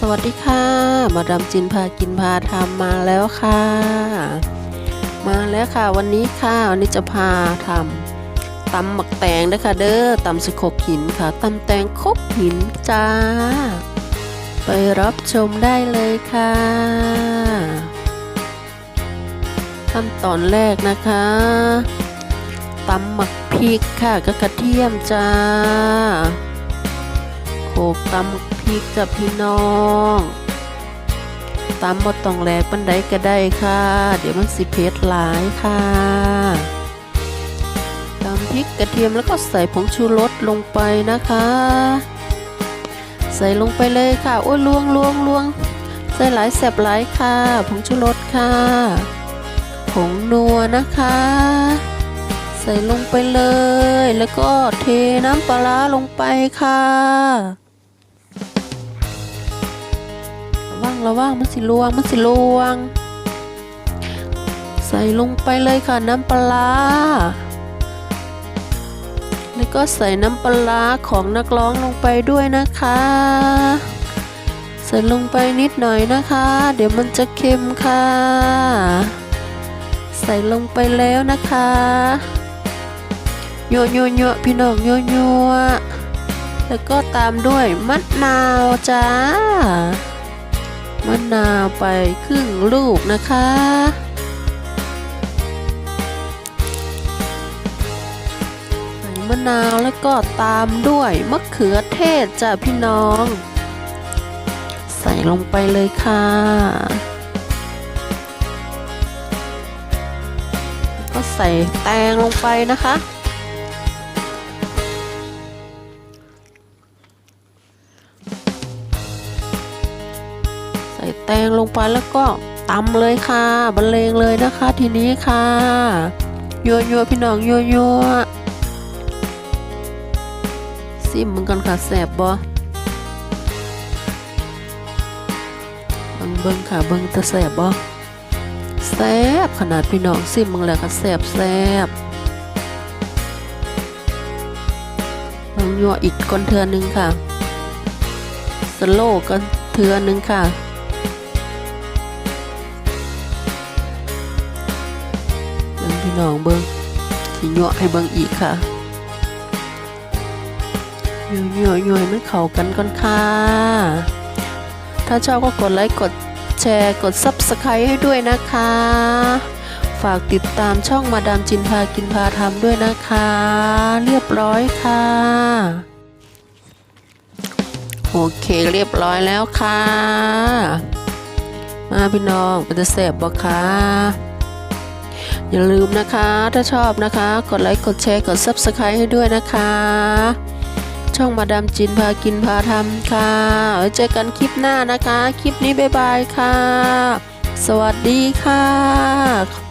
สวัสดีค่ะ มาดามจินพากินพาทำมาแล้วค่ะ มาแล้วค่ะ วันนี้ค่ะวันนี้จะพาทำตำหมักแตงนะคะเด้อตำสโคกหินค่ะตำแตงคกหินจ้า ไปรับชมได้เลยค่ะ ขั้นตอนแรกนะคะตำหมักพริกค่ะก็กระเทียมจ้า กตำพริกจ้ะพี่น้องตำบ่ต้องแหลกปันใดก็ได้ค่ะ เดี๋ยวมันสิเผ็ดหลายค่ะตำพริกกระเทียมแล้วก็ใส่ผงชูรสลงไปนะคะ ใส่ลงไปเลยค่ะ โอ้ยลวงลวงลวงใส่หลายแสบหลายค่ะ ผงชูรสค่ะ ผงนัวนะคะใส่ลงไปเลย แล้วก็เทน้ำปลาลงไปค่ะ ระวังระวังมันสิลวงมันสิลวง ใส่ลงไปเลยค่ะน้ำปลา แล้วก็ใส่น้ำปลาร้าของนักร้องลงไปด้วยนะคะ ใส่ลงไปนิดหน่อยนะคะ เดี๋ยวมันจะเค็มค่ะ ใส่ลงไปแล้วนะคะโยโยโยพี่น้องโยโยแล้วก็ตามด้วยมะนาวจ้า มะนาวไปครึ่งลูกนะคะใส่มะนาวแล้วก็ตามด้วยมะเขือเทศจ้ะพี่น้อง ใส่ลงไปเลยค่ะ ก็ใส่แตงลงไปนะคะ ส่แตงลงไปแล้วก็ตำเลยค่ะบรรเลงเลยนะคะทีนี้ค่ะยัวยัวพี่น้องยัวยัวซิมมึงกันค่ะแสบบ่เบิ่งเบิ่งค่ะเบิ่งแตะแสบบ่แสบขนาดพี่น้องซิมมึงแล้วค่ะแสบแสบลองยัวอีกก้อนเทือนึงค่ะสโลกันเทือนึงค่ะ พี่น้องเบิ่งสิยั่วให้เบิ่งอีกค่ะยั่วยั่วยั่วให้มันเข้ากันก่อนค่ะ ถ้าชอบก็กดไลค์กดแชร์กด Subscribe ให้ด้วยนะคะ ฝากติดตามช่องมาดามจินพากินพาทำด้วยนะคะ เรียบร้อยค่ะ โอเคเรียบร้อยแล้วค่ะ มาพี่น้องเป็นจะแสบบ่คะ อย่าลืมนะคะ ถ้าชอบนะคะ กดไลค์ กดแชร์ กด Subscribe ให้ด้วยนะคะ ช่องมาดามจินพากินพาทำค่ะ ไว้เจอกันคลิปหน้านะคะ คลิปนี้บ๊ายบายค่ะ สวัสดีค่ะ